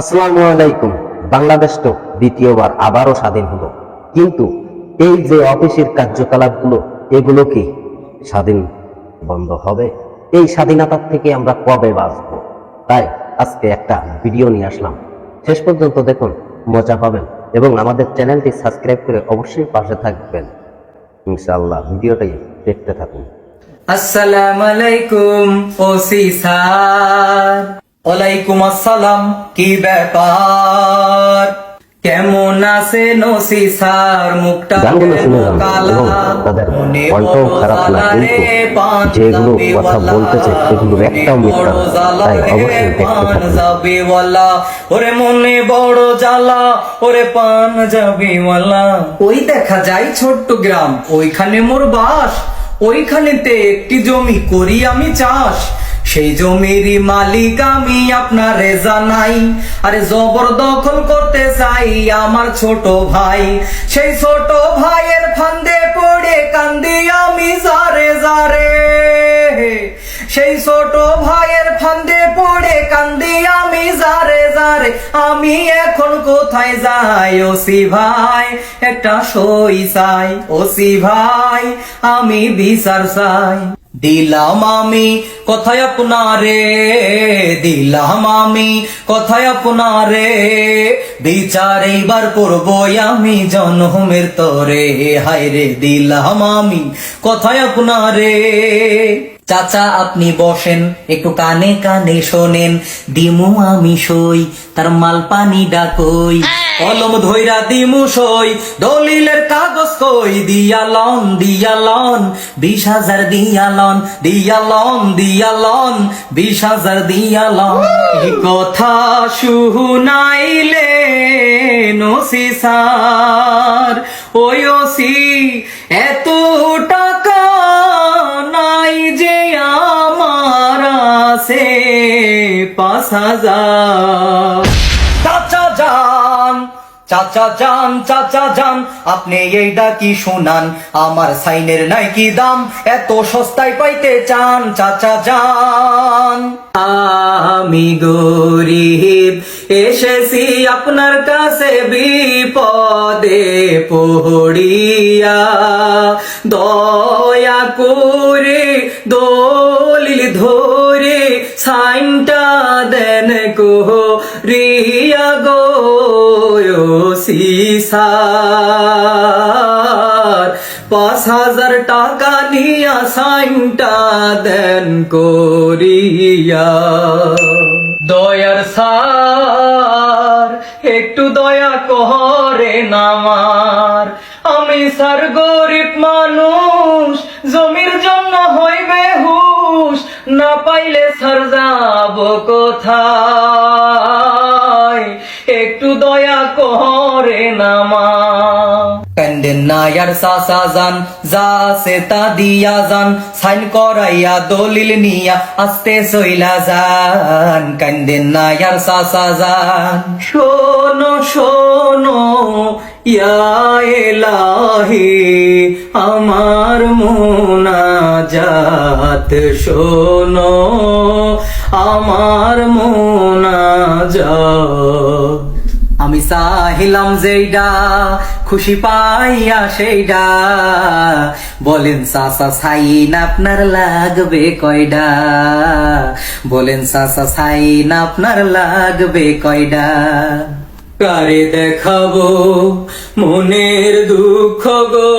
আসসালামু আলাইকুম। বাংলাদেশ তো দ্বিতীয়বার আবারও স্বাধীন হলো। কিন্তু এই যে অফিসের কার্যকলাপগুলো, এগুলো কি স্বাধীন বন্ধ হবে? এই স্বাধীনতার থেকে আমরা কবে বাঁচব? তাই আজকে একটা ভিডিও নিয়ে আসলাম। শেষ পর্যন্ত দেখুন, মজা পাবেন এবং আমাদের চ্যানেলটি সাবস্ক্রাইব করে অবশ্যই পাশে থাকবেন। ইনশাআল্লাহ ভিডিওটাই দেখতে থাকুন। আসসালাম আলাইকুম, ওসি স্যার। ওয়ালাইকুম আসসালাম কি ব্যাপার কেমন আছেন ওসি স্যার মুখটা কালা? মনে খারাপ না কিন্তু যেগুলো কথা বলতেছে সেগুলোর মনে একটাও মিথ্যা তাই অবশ্যই দেখতে যাবে ওয়ালা। ওরে মনে বড় জ্বালা ওরে পান যাবে ওয়ালা। ওই দেখা যায় ছোট্ট গ্রাম ওইখানে মোর বাস ওইখানেতে একটি জমি করি আমি চাষ সেই জমিরই মালিক আমি আপনারে জানাই। আরে জবরদখল করতে চাই আমার ছোট ভাই। সেই ছোট ভাইয়ের ফান্দে পড়ে কান্দি আমি জারে জারে সেই ছোট ভাইয়ের ফান্দে পড়ে কান্দি আমি জারে জারে আমি এখন কোথায় যাই, ওসি ভাই? একটা সই চাই, ওসি ভাই, আমি বিচার চাই। দিলাম আমি কথায় আপনারে, দিলাম আমি কথায় আপনারে। বিচার এইবার করব আমি জনমের তরে। হায়রে, দিলাম আমি কথায় আপনারে। চাচা, আপনি বসেন, একটু কানে কানে শোনেন। দিমু আমি সই, তার মাল পানি ডাকই। কলম ধইরা দিমু সই, দলিলের কাগজ কই? দিয়ালন দিয়ালন, বিশ হাজার দিয়ালন দিয়ালন দিয়ালন, বিশ হাজার দিয়ালন। এই কথা শুনাইলে নসি সার ওই ওসি এত টাকা নাই যে আমার আছে পাঁচ হাজার। চাচা যান চাচা যান, আপনি এইটা কি শুনান। আমার সাইনের নাই কি দাম এত সস্তায় পাইতে চান, চাচা যান। আমি গরিব, এসেছি আপনার কাছে বিপদে পড়িয়া। দয়া করে দলিল ধরে সাইনটা দেন কো রিয়া গো। সিসার পাঁচ হাজার টাকা নিয়া সাইনটা দেন করিয়া। দয়ার সার, একটু দয়া করেন আমার আমি সার গরিব মানুষ, জমির জন্য হইবে হুশ না পাইলে সার যাব কোথায়? আমার কান্দেন নায়ার সাসা যান যা সে তা দিয়া যান সাইন করাইয়া দলিল নিয়া আস্তে সইলা যান। কান্দেন নায়ার সাসা যান। শোনো শোনো ইয়া এলাহি আমার মোনাজাত। শোনো আমার মোনাজাত। আমি চাহিলাম যেইডা, খুশি পাইয়া সেইডা। বলেন সাসা সাইন আপনার লাগবে কয়ডা? বলেন সাসা সাইন আপনার লাগবে কয়ডা? কারে দেখাবো মনের দুঃখ গো?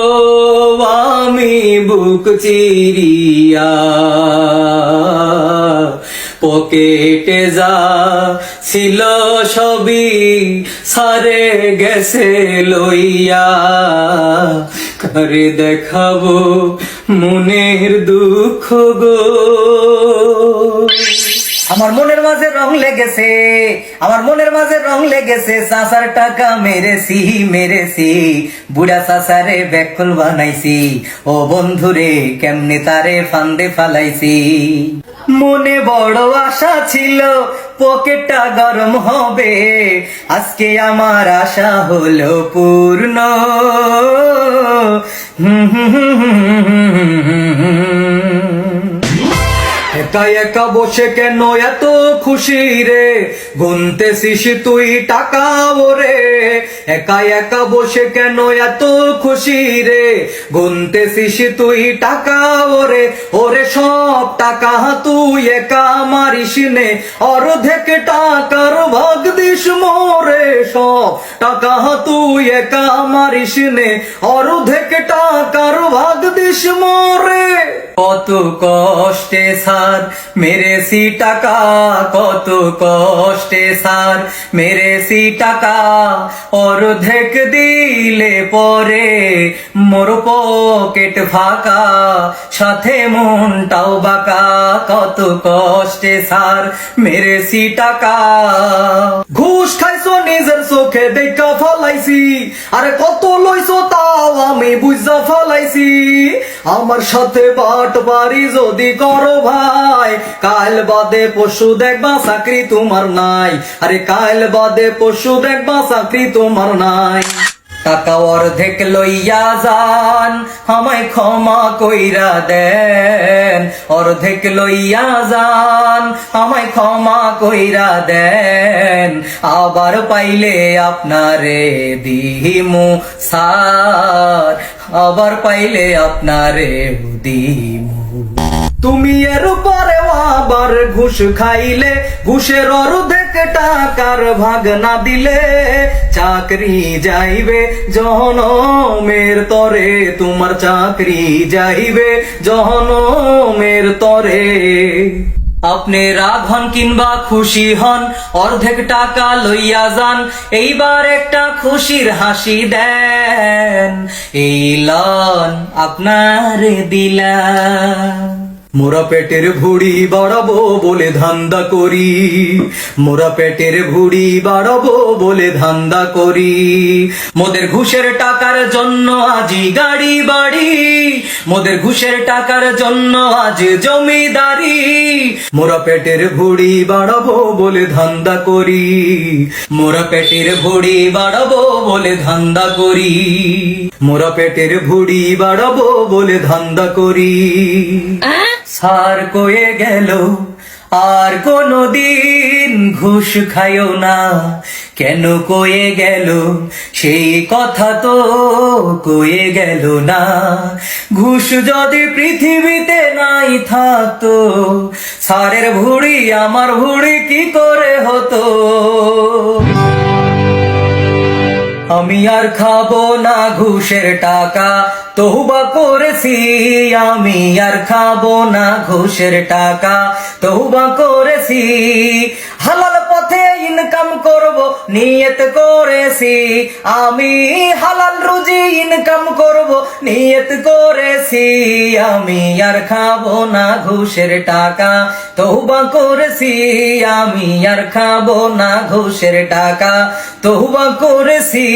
আমি বুক চিরিয়া। পকেটে যা ছিল সবই সারে গেছে লইয়া। করে দেখাবো মনের দুঃখ গো। আমার মনের মাঝে রং লেগেছে, আমার মনের মাঝে রং লেগেছে সাসার টাকা মেরেছি মেরেছি, বুড়া চাষারে ব্যাকুল বানাইছি। ও বন্ধুরে, কেমনে তারে ফান্দে ফালাইছি? মনে বড় আশা ছিল পকেটটা গরম হবে আজকে আমার আশা হলো পূর্ণ হুম হুম হুম হুম হুম। একা একা বসে কেন এত খুশি রে? গুনতেছিস তুই টাকা ওরে? একা একা বসে কেন এত খুশি রে? গুনতেছিস তুই টাকা ওরে? ওরে সব টাকা তুই একা মারিস নে। অর্ধেক টাকার ভাগ দিস মোরে। সব টাকা তুই একা মারিস নে। অর্ধেক টাকার ভাগ দিস মোরে। কত কষ্টে সার? মেরেছি টাকা, কত কষ্টে সার? মেরেছি টাকা, অর্ধেক দিলে পরে মোর পকেট ফাঁকা, সাথে মনটাও বাঁকা। কত কষ্টে সার, মেরেছি টাকা। ঘুষ খাইছো, নিজের চোখে দেখা ফলাইছি। আরে কত লইছো, তাও আমি বুঝা ফলাইছি। আমার সাথে বাট বাড়ি যদি করো ভাই, কাল বাদে পশু দেখবা চাকরি তোমার নাই। আরে কাল বাদে পশু দেখবা চাকরি তোমার নাই। টাকা অর্ধেক লইয়া যান, আমায় ক্ষমা কইরা দেন। অর্ধেক লইয়া যান, আমায় ক্ষমা কইরা দেন। আবার পাইলে আপনারে দিমু সার। আবার পাইলে আপনারে দিমু। তুমি এর উপরে আবার ঘুষ খাইলে, ঘুষের অর্ধেক টাকার ভাগ না দিলে, চাকরি যাইবে, জহনমের তরে তোমার চাকরি যাইবে, জহনমের তরে। আপনি রাগ হন কিংবা খুশি হন, অর্ধেক টাকা লইয়া যান, এইবার একটা খুশির হাসি দেন। এই লন আপনার দিলাম। মোরা পেটের ভুড়ি বাড়াবো বলে ধান্দা করি। মোরা পেটের ভুড়ি বাড়াবো বলে ধান্দা করি। মোদের ঘুষের টাকার জন্য আজি গাড়ি বাড়ি। মোদের ঘুষের টাকার জন্য আজ জমিদারি। মোরা পেটের ভুড়ি বাড়াবো বলে ধান্দা করি। মোরা পেটের ভুড়ি বাড়াবো বলে ধান্দা করি। মোরা পেটের ভুড়ি বাড়াবো বলে ধান্দা করি। সার কয়ে গেল। আর কোনো দিন ঘুষ খাইও না। কেন কয়ে গেল? সেই কথা তো কয়ে গেল না। ঘুষ যদি পৃথিবীতে নাই থাকতো, সারের ভুড়ি আমার ভুড়ি কি করে হতো? আমি আর খাব না ঘুষের টাকা। তহুবা করেছি, আমি আর খাব না ঘুষের টাকা। তহুবা করেছি, হালাল পথে ইনকাম করব, নিয়ত করেছি। আমি রুজি ইনকাম করব, নিয়ত করেছি। আমি আর খাব না ঘুষের টাকা। তহুবা করেছি, আমি আর খাব না ঘুষের টাকা। তহুবা করেছি।